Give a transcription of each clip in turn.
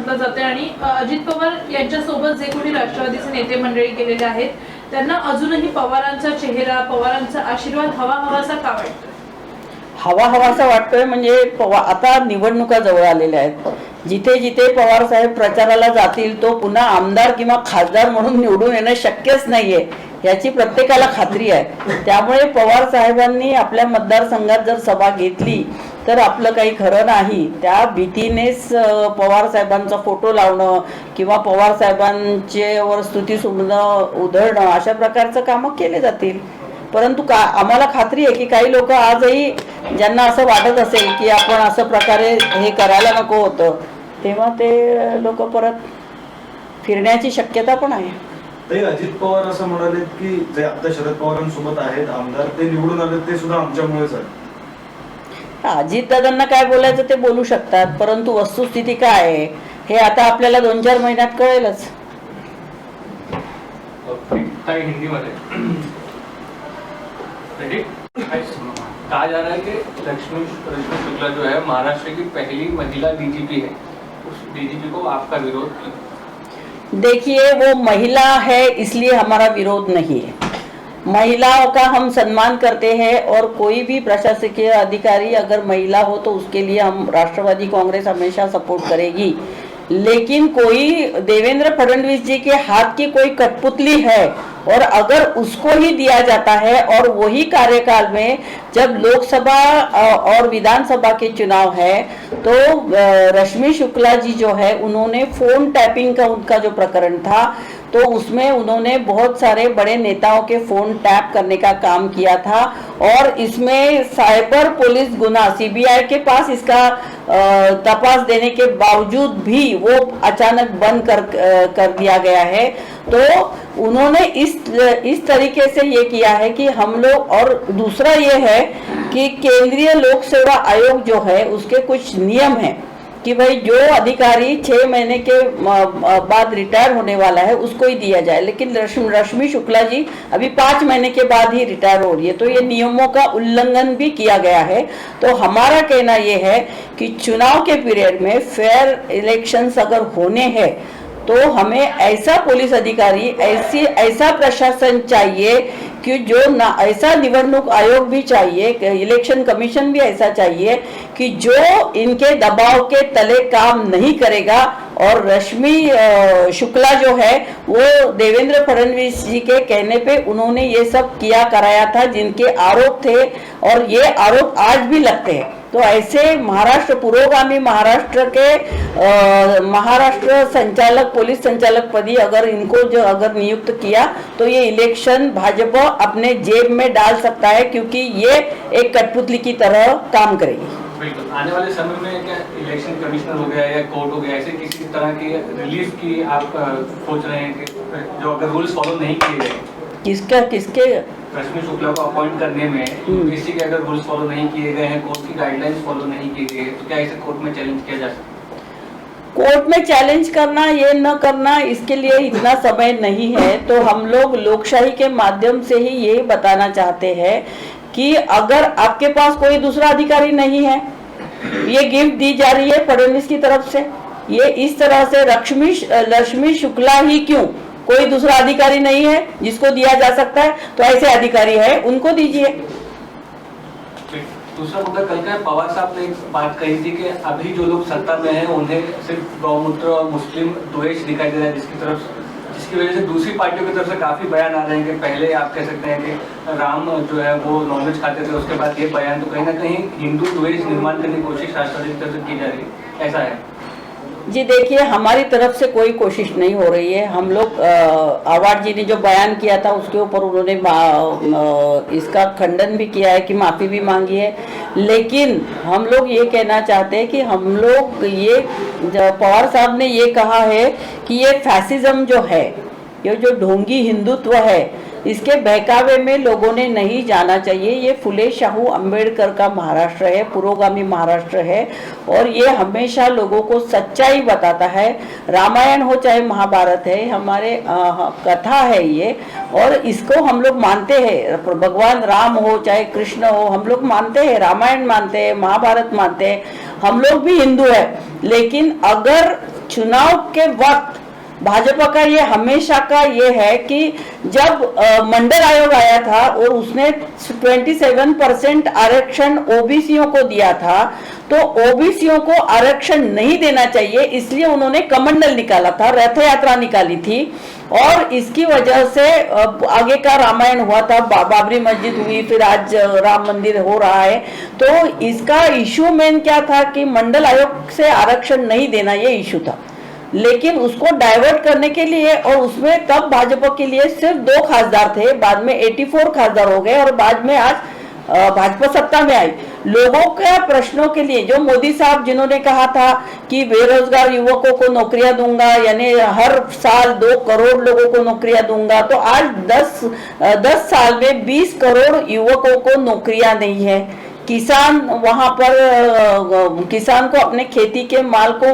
म्हटलं जाते आणि अजित पवार यांच्यासोबत जे कोणी राष्ट्रवादीचे नेते मंडळी गेलेले आहेत त्यांना अजूनही पवारांचा चेहरा पवारांचा आशीर्वाद हवा हवासा का वाटतो हवा हवासा वाटतोय म्हणजे पवा आता निवडणुका जवळ आलेल्या आहेत. जिथे जिथे पवार साहेब प्रचाराला जातील तो पुन्हा आमदार किंवा खासदार म्हणून निवडून येणं शक्यच नाहीये. याची प्रत्येकाला खात्री आहे. त्यामुळे पवार साहेबांनी आपल्या मतदारसंघात जर सभा घेतली तर आपलं काही खरं नाही. त्या भीतीनेच पवार साहेबांचा फोटो लावणं किंवा पवार साहेबांचे वर स्तुती सुमणं उधळणं अशा प्रकारचं कामं केले जातील. परंतु का आम्हाला खात्री आहे की काही लोक आजही ज्यांना असं वाटत असेल की आपण असं प्रकारे हे करायला नको होतं तेव्हा ते लोक परत फिरण्याची शक्यता पण आहे. ते अजित पवार असं म्हणाले की जे आता शरद पवारांसोबत आहेत आमदार ते निवडून आले ते सुद्धा आमच्यामुळेच आहे अजितदादांना काय बोलायचं ते बोलू शकतात परंतु वस्तुस्थिती काय आहे हे आता आपल्याला दोन चार महिन्यात कळेलच. ताई हिंदी मध्ये रेडी कहा जा रहा है कि लक्ष्मी रश्मि शुक्ला जो है महाराष्ट्र की पहली महिला डीजीपी है उस डीजीपी को आपका विरोध देखिए, वो महिला है, इसलिए हमारा विरोध नहीं है। महिलाओं का हम सम्मान करते हैं और कोई भी प्रशासकीय अधिकारी अगर महिला हो तो उसके लिए हम राष्ट्रवादी कांग्रेस हमेशा सपोर्ट करेगी। लेकिन कोई देवेंद्र फडणवीस जी के हाथ की कोई कठपुतली है और अगर उसको ही दिया जाता है और वही कार्यकाल में जब लोकसभा और विधानसभा के चुनाव है तो रश्मि शुक्ला जी जो है, उन्होंने फ़ोन टैपिंग का उनका जो प्रकरण था तो उसमें उन्होंने बहुत सारे बड़े नेताओं के फ़ोन टैप करने का काम किया था और इसमें साइबर पुलिस गुना, सीबीआई के पास इसका तपास देने के बावजूद भी वो अचानक बंद कर कर दिया गया है। तो उन्होंने इस इस तरीके से ये किया है कि हम लोग, और दूसरा ये है कि केंद्रीय लोक सेवा आयोग जो है, उसके कुछ नियम हैं कि भाई जो अधिकारी छह महीने के बाद रिटायर होने वाला है, उसको ही दिया जाए। लेकिन रश्मि रश्मि शुक्ला जी अभी पाँच महीने के बाद ही रिटायर हो रही है। तो ये नियमों का उल्लंघन भी किया गया है। तो हमारा कहना ये है कि चुनाव के पीरियड में फेयर इलेक्शंस अगर होने हैं तो हमें ऐसा पुलिस अधिकारी, ऐसी, ऐसा प्रशासन चाहिए कि जो ना, ऐसा निवडणूक आयोग भी चाहिए इलेक्शन कमीशन भी ऐसा चाहिए कि जो इनके दबाव के तले काम नहीं करेगा और रश्मि शुक्ला जो है, वो देवेंद्र फडणवीस जी के कहने पे उन्होंने ये सब किया, कराया था, जिनके आरोप थे और ये आरोप आज भी लगते हैं। तो ऐसे महाराष्ट्र पुरोगामी महाराष्ट्र के महाराष्ट्र संचालक पुलिस संचालक पदी अगर इनको जो अगर नियुक्त किया तो ये इलेक्शन भाजपा अपने जेब में डाल सकता है क्योंकि ये एक कठपुतली की तरह काम करेगी। बिल्कुल। आने वाले समय में क्या इलेक्शन कमिश्नर हो गया या कोर्ट हो गया ऐसे किसी तरह की रिलीफ की आप सोच रहे हैं कि जो अगर रूल्स फॉलो नहीं किए गए? किसका किसके रश्मि शुक्ला को अपॉइंट करने में हम्म। यूपीएससी के अगर रूल्स फॉलो नहीं किए गए हैं कोर्ट की गाइडलाइंस फॉलो नहीं की गई है तो क्या इसे कोर्ट में चैलेंज किया जा सकता है? कोर्ट में चैलेंज करना ये न करना इसके लिए इतना समय नहीं है। तो हम लोग लोकशाही के माध्यम से ही यही बताना चाहते हैं कि अगर आपके पास कोई दूसरा अधिकारी नहीं है ये गिफ्ट दी जा रही है फडणवीस की तरफ़ से। ये इस तरह से लक्ष्मी लक्ष्मी शुक्ला ही क्यों? कोई दूसरा अधिकारी नहीं है जिसको दिया जा सकता है तो ऐसे अधिकारी है, उनको दीजिए। दूसरा मुद्दा, कल का पवार साहब ने एक बात कही थी कि अभी जो लोग सत्ता में हैं, उन्हें सिर्फ़ गौमूत्र और मुस्लिम द्वेष दिखाई दे रहा है, जिसकी तरफ़ जिसकी वजह से दूसरी पार्टियों की तरफ़ से काफ़ी बयान आ रहे हैं कि पहले आप कह सकते हैं कि राम जो है, वो नॉनवेज खाते थे, उसके बाद ये बयान तो कहीं ना कहीं हिंदू द्वेष निर्माण करने की कोशिश राष्ट्रवादी की तरफ़ से की जा रही है। ऐसा है? जी देखिए, हमारी तरफ़ से कोई कोशिश नहीं हो रही है। हम लोग आवाड जी ने जो बयान किया था, उसके ऊपर उन्होंने इसका खंडन भी किया है कि माफ़ी भी मांगी है। लेकिन हम लोग ये कहना चाहते हैं कि हम लोग ये पवार साहब ने ये कहा है कि ये फैसिज्म जो है, ये जो ढोंगी हिंदुत्व है इसके बहकावे में लोगों ने नहीं जाना चाहिए। ये फुले शाहू अंबेडकर का महाराष्ट्र है पुरोगामी महाराष्ट्र है और ये हमेशा लोगों को सच्चाई बताता है। रामायण हो चाहे महाभारत है हमारे अ, कथा है ये और इसको हम लोग मानते हैं। भगवान राम हो चाहे कृष्ण हो हम लोग मानते हैं रामायण मानते हैं महाभारत मानते हैं। हम लोग भी हिंदू है लेकिन अगर चुनाव के वक्त भाजपा का ये हमेशा का ये है कि जब मंडल आयोग आया था और उसने 27 परसेंट आरक्षण ओबीसीओ को दिया था तो ओबीसीओ को आरक्षण नहीं देना चाहिए इसलिए उन्होंने कमंडल निकाला था रथ यात्रा निकाली थी। और इसकी वजह से आगे का रामायण हुआ था बा, बाबरी मस्जिद हुई फिर आज राम मंदिर हो रहा है। तो इसका इशू मेन क्या था कि मंडल आयोग से आरक्षण नहीं देना ये इशू था। लेकिन उसको डाइवर्ट करने के लिए और उसमें तब भाजपा के लिए सिर्फ़ दो खासदार थे, बाद में 84 खासदार हो गए और बाद में आज भाजपा सत्ता में आई। लोगों के प्रश्नों के लिए, जो मोदी साहब जिन्होंने कहा था कि बेरोजगार युवकों को नौकरियाँ दूँगा, यानी हर साल दो करोड़ लोगों को नौकरियाँ दूँगा तो आज दस दस साल में बीस करोड़ युवकों को नौकरियाँ नहीं है। किसान वहाँ पर किसान को अपने खेती के माल को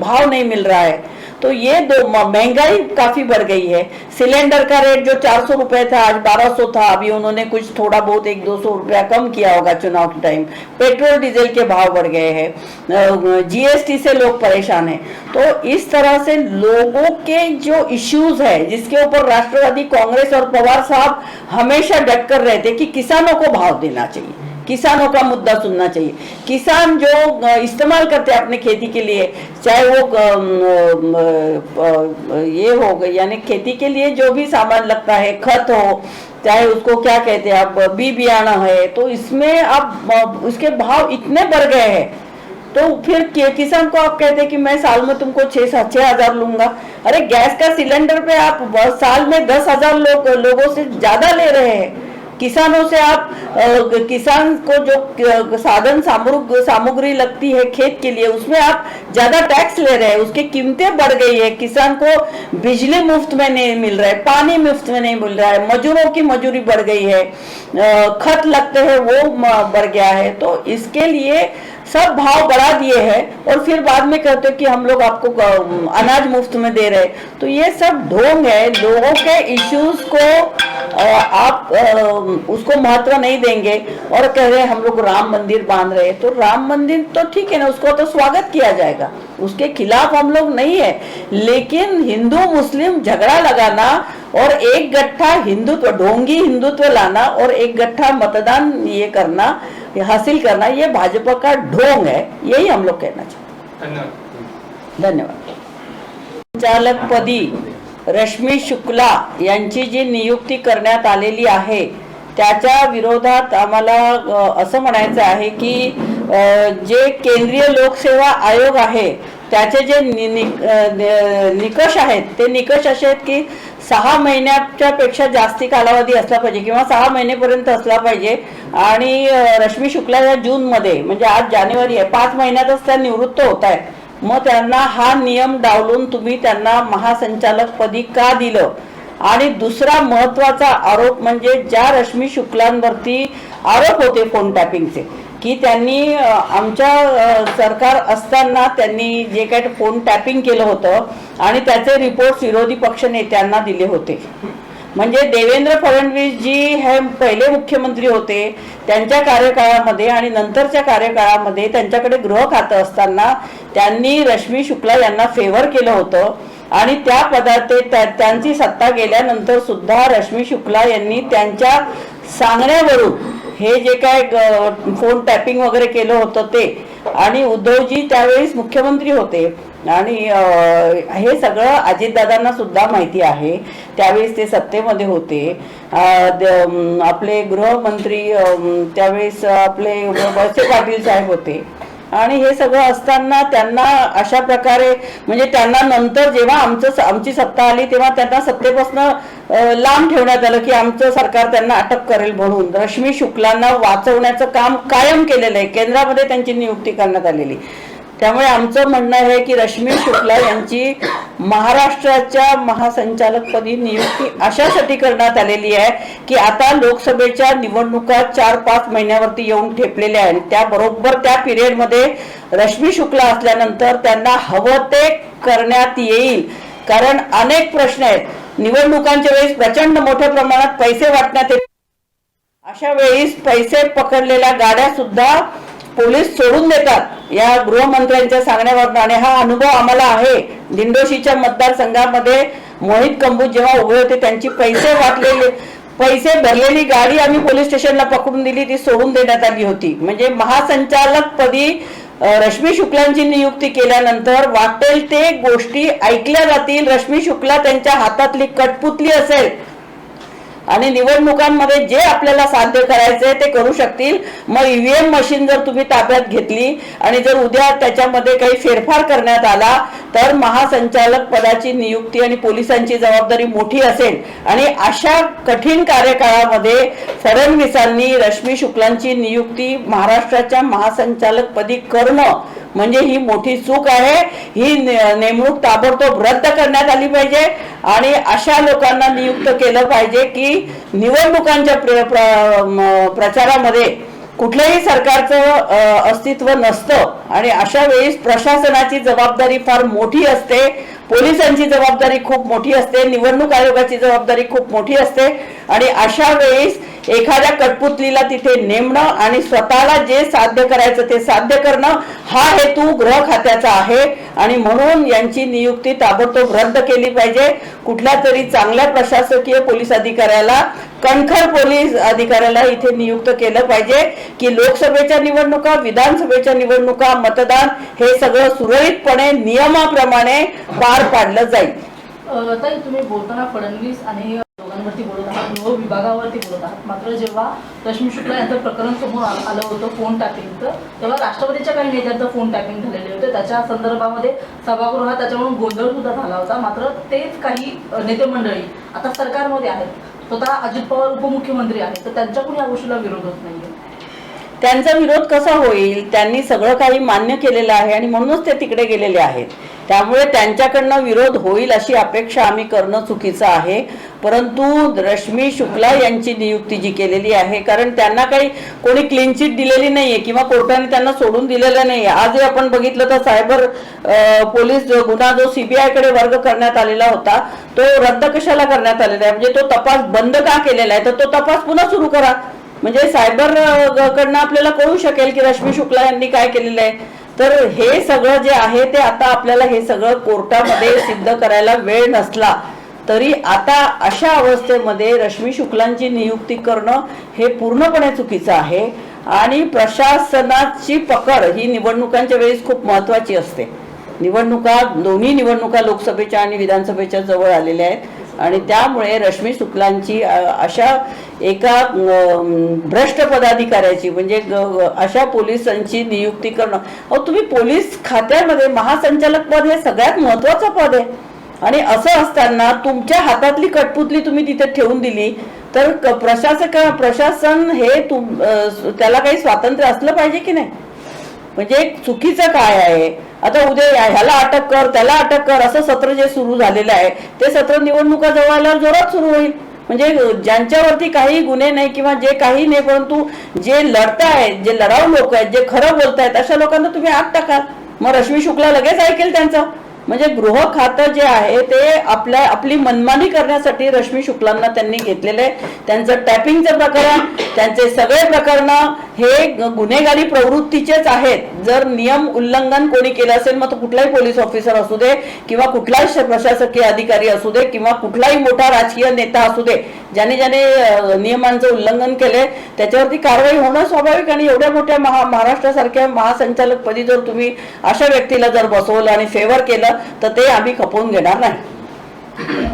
भाव नहीं मिल रहा है। तो ये दो महँगाई काफ़ी बढ़ गई है। सिलेंडर का रेट जो 400 रुपए था, आज 1200 था, अभी उन्होंने कुछ थोड़ा बहुत एक दो सौ रुपया कम किया होगा चुनाव के टाइम। पेट्रोल, डीजल के भाव बढ़ गए हैं। जीएसटी से लोग परेशान हैं। तो इस तरह से लोगों के जो इश्यूज़ है, जिसके ऊपर राष्ट्रवादी कांग्रेस और पवार साहब हमेशा डट कर रहे थे कि किसानों को भाव देना चाहिए। किसानों का मुद्दा सुनना चाहिए। किसान जो इस्तेमाल करते हैं अपने खेती के लिए, चाहे वो ये हो, यानी खेती के लिए जो भी सामान लगता है, खत हो, चाहे उसको क्या कहते हैं अब बी बियाना है तो इसमें अब उसके भाव इतने बढ़ गए हैं। तो फिर किसान को आप कहते हैं कि मैं साल में तुमको छह छह हज़ार लूँगा। अरे, गैस का सिलेंडर पे आप साल में दस हज़ार लोग, लोगों से ज़्यादा ले रहे हैं। किसानों से आप किसान को जो साधन सामग्री लगती है खेत के लिए, उसमें आप ज़्यादा टैक्स ले रहे हैं, उसकी कीमतें बढ़ गई है। किसान को बिजली मुफ़्त में नहीं मिल रहा है, पानी मुफ़्त में नहीं मिल रहा है, मजूरों की मजूरी बढ़ गई है खत लगते हैं, वो बढ़ गया है। तो इसके लिए सब भाव बढ़ा दिए हैं और फिर बाद में कहते हैं कि हम लोग आपको अनाज मुफ़्त में दे रहे तो ये सब ढोंग है, लोगों के इश्यूज़ को आप उसको महत्व नहीं देंगे और कह रहे हम लोग राम मंदिर बाँध रहे तो राम मंदिर तो ठीक है ना, उसको तो स्वागत किया जाएगा। उसके खिलाफ हम लोग नहीं है। लेकिन हिंदू, मुस्लिम झगड़ा लगाना और एक गट्ठा हिंदुत्व, ढोंगी हिंदुत्व लाना और एक गट्ठा मतदान ये करना ये हासिल करना ये भाजपा का ढोंग है यही हम लोग कहना चाहते धन्यवाद। संचालकपदी रश्मी शुक्ला यांची जी नियुक्ती करण्यात आलेली आहे त्याच्या विरोधात आम्हाला असं म्हणायचं आहे की जे केंद्रीय लोकसेवा आयोग आहे त्याचे जे नि, निकष आहेत ते निकष असे आहेत की सहा महिन्याच्या पेक्षा जास्ती कालावधी असला पाहिजे किंवा सहा महिनेपर्यंत असला पाहिजे. आणि रश्मी शुक्ला या जूनमध्ये म्हणजे आज जानेवारी आहे पाच महिन्यातच त्या निवृत्त होत आहेत. मग त्यांना हा नियम डावलून तुम्ही त्यांना महासंचालक पदी का दिलं? आणि दुसरा महत्त्वाचा आरोप म्हणजे ज्या रश्मी शुक्लांवरती आरोप होते फोन टॅपिंगचे की त्यांनी आमच्या सरकार असताना त्यांनी जे काही फोन टॅपिंग केलं होतं आणि त्याचे रिपोर्ट विरोधी पक्ष नेत्यांना दिले होते. म्हणजे देवेंद्र फडणवीस जी हे पहिले मुख्यमंत्री होते त्यांच्या कार्यकाळामध्ये आणि नंतरच्या कार्यकाळामध्ये त्यांच्याकडे गृह खातं असताना त्यांनी रश्मी शुक्ला यांना फेवर केलं होतं आणि त्या पदात त्यांची सत्ता गेल्यानंतर सुद्धा रश्मी शुक्ला यांनी त्यांच्या सांगण्यावरून हे जे काय फोन टॅपिंग वगैरे केलं होतं ते. आणि उद्धवजी त्यावेळेस मुख्यमंत्री होते. आणि हे सगळं अजितदादांना सुद्धा माहिती आहे. त्यावेळेस ते सत्तेमध्ये होते. आपले गृहमंत्री त्यावेळेस आपले वळसे पाटील साहेब होते. आणि हे सगळं असताना त्यांना अशा प्रकारे म्हणजे त्यांना नंतर जेव्हा आमचं आमची सत्ता आली तेव्हा त्यांना सत्तेपासून लांब ठेवण्यात आलं की आमचं सरकार त्यांना अटक करेल म्हणून. रश्मी शुक्लांना वाचवण्याचं काम कायम केलेलं आहे. केंद्रामध्ये त्यांची नियुक्ती करण्यात आलेली. त्यामुळे आमचं म्हणणं आहे की रश्मी शुक्ला यांची महाराष्ट्राच्या महासंचालकपदी नियुक्ती अशासाठी करण्यात आलेली आहे की आता लोकसभेच्या निवडणुका चार पाच महिन्यावरती येऊन ठेपलेल्या आहेत. त्याबरोबर त्या पिरियडमध्ये रश्मी शुक्ला असल्यानंतर त्यांना हवं ते करण्यात येईल. कारण अनेक प्रश्न आहेत. निवडणुकांच्या वेळेस प्रचंड मोठ्या प्रमाणात पैसे वाटण्यात येत अशा वेळीस पैसे पकडलेल्या गाड्या सुद्धा पोलीस सोडून देतात. या गृहमंत्र्यांच्या सांगण्यावरून आणि हा अनुभव आम्हाला आहे. दिंडोशीच्या मतदारसंघामध्ये मोहित कंबू जेव्हा उभे होते त्यांची पैसे वाटलेले पैसे भरलेली गाडी आम्ही पोलीस स्टेशनला पकडून दिली ती सोडून देण्यात आली होती. म्हणजे महासंचालक पदी रश्मी शुक्लांची नियुक्ती केल्यानंतर वाटेल ते गोष्टी ऐकल्या जातील. रश्मी शुक्ला त्यांच्या हातातली कटपुतली असेल. आणि निवडणुकांमध्ये जे आपल्याला साध्य करायचे ते करू शकतील. मग ईव्हीएम मशीन जर तुम्ही ताब्यात घेतली आणि जर उद्या त्याच्यामध्ये काही फेरफार करण्यात आला तर महासंचालक पदाची नियुक्ती आणि पोलिसांची जबाबदारी मोठी असेल. आणि अशा कठीण कार्यकाळामध्ये फडणवीसांनी रश्मी शुक्लांची नियुक्ती महाराष्ट्राच्या महासंचालक पदी करणं म्हणजे ही मोठी चूक आहे. ही नेमणूक ताबडतोब रद्द करण्यात आली पाहिजे आणि अशा लोकांना नियुक्त केलं पाहिजे की निवडणुकांच्या प्र- प्र- प्रचारामध्ये कुठल्याही सरकारचं अस्तित्व नसतं. आणि अशा वेळेस प्रशासनाची जबाबदारी फार मोठी असते. पोलिसांची जबाबदारी खूप मोठी असते. निवडणूक आयोगाची जबाबदारी खूप मोठी असते. आणि अशा वेळेस एखाद्या कटपुतलीला तिथे नेमणं आणि स्वतःला जे साध्य करायचं ते साध्य करणं हा हेतू गृह खात्याचा आहे. आणि म्हणून यांची नियुक्ती ताबडतोब रद्द केली पाहिजे. कुठल्या तरी चांगल्या प्रशासकीय पोलीस अधिकाऱ्याला कणखर पोलीस अधिकाऱ्याला इथे नियुक्त केलं पाहिजे की लोकसभेच्या निवडणुका विधानसभेच्या निवडणुका मतदान हे सगळं सुरळीतपणे नियमाप्रमाणे पार पाडलं जाईल. तुम्ही बोलताना फडणवीस आणि दोघांवरती बोलत गृह विभागावरती बोलत आहात. मात्र जेव्हा रश्मी शुक्ला यांचं प्रकरण समोर आलं होतं फोन टॅपिंगचं तेव्हा राष्ट्रवादीच्या काही नेत्यांचं फोन टॅपिंग झालेले होते. त्याच्या संदर्भामध्ये सभागृहात त्याच्यावरून गोंधळ सुद्धा झाला होता. मात्र तेच काही नेते मंडळी आता सरकारमध्ये आहेत. स्वतः अजित पवार उपमुख्यमंत्री आहेत. तर त्यांच्याकडून या गोष्टीला विरोध होत नाहीये. त्यांचा विरोध कसा होईल? त्यांनी सगळं काही मान्य केलेलं आहे आणि म्हणूनच ते तिकडे गेलेले आहेत. त्यामुळे त्यांच्याकडनं विरोध होईल अशी अपेक्षा आम्ही करणं चुकीचं आहे. परंतु रश्मी शुक्ला यांची नियुक्ती जी केलेली आहे कारण त्यांना काही कोणी क्लीन चिट दिलेली नाहीये किंवा कोर्टाने त्यांना सोडून दिलेलं नाहीये. आजही आपण बघितलं तर सायबर पोलीस जो गुन्हा जो सीबीआयकडे वर्ग करण्यात आलेला होता तो रद्द कशाला करण्यात आलेला आहे? म्हणजे तो तपास बंद का केलेला आहे? तर तो तपास पुन्हा सुरू करा. म्हणजे सायबर कडनं आपल्याला कळू शकेल की रश्मी शुक्ला यांनी काय केलेलं आहे. तर हे सगळं जे आहे ते आता आपल्याला हे सगळं कोर्टामध्ये सिद्ध करायला वेळ नसला. तरी आता अशा अवस्थेमध्ये रश्मी शुक्लांची नियुक्ती करणं हे पूर्णपणे चुकीचं आहे. आणि प्रशासनाची पकड ही निवडणुकांच्या वेळेस खूप महत्वाची असते. निवडणुका दोन्ही निवडणुका लोकसभेच्या आणि विधानसभेच्या जवळ आलेल्या आहेत. आणि त्यामुळे रश्मी शुक्लांची अशा एका भ्रष्ट पदाधिकाऱ्याची म्हणजे अशा पोलिसांची नियुक्ती करणं. अहो तुम्ही पोलीस खात्यामध्ये महासंचालक पद हे सगळ्यात महत्त्वाचं पद आहे. आणि असं असताना तुमच्या हातातली कठपुतली तुम्ही तिथे ठेवून दिली तर प्रशासक प्रशासन हे तुम त्याला काही स्वातंत्र्य असलं पाहिजे की नाही? म्हणजे चुकीचं काय आहे? आता उद्या ह्याला अटक कर त्याला अटक कर असं सत्र जे सुरू झालेलं आहे ते सत्र निवडणुका जवळ आल्यावर जोरात सुरू होईल. म्हणजे ज्यांच्यावरती काही गुन्हे नाही किंवा जे काही नाही परंतु जे लढतायत जे लढाऊ लोक आहेत जे खरं बोलतायत अशा लोकांना तुम्ही आत टाकाल. मग रश्मी शुक्ला लगेच ऐकेल त्यांचं. म्हणजे गृह खातं जे आहे ते आपल्या आपली मनमानी करण्यासाठी रश्मी शुक्लांना त्यांनी घेतलेलं आहे त्यांचं टॅपिंगचं प्रकरण त्यांचे सगळे प्रकरण हे गुन्हेगारी प्रवृत्तीचेच आहेत. जर नियम उल्लंघन कोणी केलं असेल मग तो कुठलाही पोलीस ऑफिसर असू दे किंवा कुठलाही प्रशासकीय अधिकारी असू दे किंवा कुठलाही मोठा राजकीय नेता असू दे ज्याने ज्याने नियमांचं उल्लंघन केले त्याच्यावरती कारवाई होणं स्वाभाविक आणि एवढ्या मोठ्या महा महाराष्ट्रासारख्या महासंचालकपदी जर तुम्ही अशा व्यक्तीला जर बसवलं आणि फेवर केलं तर ते आम्ही खपवून घेणार नाही.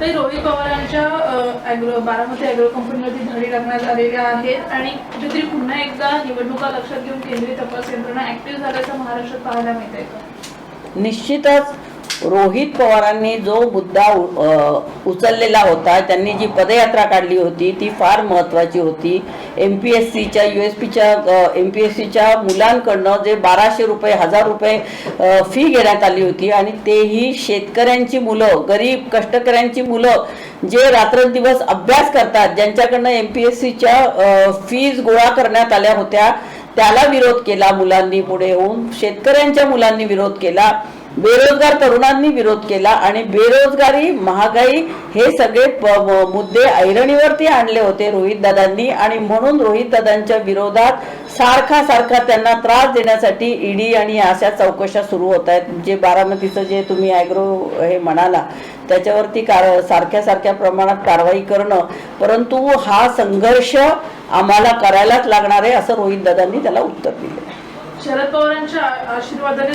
ते रोहित पवारांच्या बारामती ॲग्रो कंपनीवरती धडे टाकण्यात आलेल्या आहेत आणि कुठेतरी पुन्हा एकदा निवडणुका लक्षात घेऊन केंद्रीय तपास यंत्रणा ऍक्टिव्ह झाल्याचं महाराष्ट्रात पाहायला मिळत आहे का निश्चितच रोहित पवारांनी जो मुद्दा उचललेला होता त्यांनी जी पदयात्रा काढली होती ती फार महत्त्वाची होती. एम पी एस सीच्या यू एस पीच्या एम पी एस सीच्या मुलांकडनं जे बाराशे रुपये हजार रुपये फी घेण्यात आली होती आणि तेही शेतकऱ्यांची मुलं गरीब कष्टकऱ्यांची मुलं जे रात्रंदिवस अभ्यास करतात ज्यांच्याकडनं एम पी एस सीच्या फीज गोळा करण्यात आल्या होत्या त्याला विरोध केला मुलांनी पुढे होऊन शेतकऱ्यांच्या मुलांनी विरोध केला. बेरोजगार तरुणांनी विरोध केला आणि बेरोजगारी महागाई हे सगळे मुद्दे ऐरणीवरती आणले होते रोहित दादांनी. आणि म्हणून रोहित दादांच्या विरोधात सारखा सारखा त्यांना त्रास देण्यासाठी ईडी आणि अशा चौकशा सुरू होत आहेत. जे बारामतीचं जे तुम्ही ॲग्रो हे म्हणाला त्याच्यावरती कार सारख्या सारख्या प्रमाणात कारवाई करणं. परंतु हा संघर्ष आम्हाला करायलाच लागणार आहे असं रोहित दादांनी त्याला उत्तर दिलं. शरद पवारांच्या आशीर्वादाने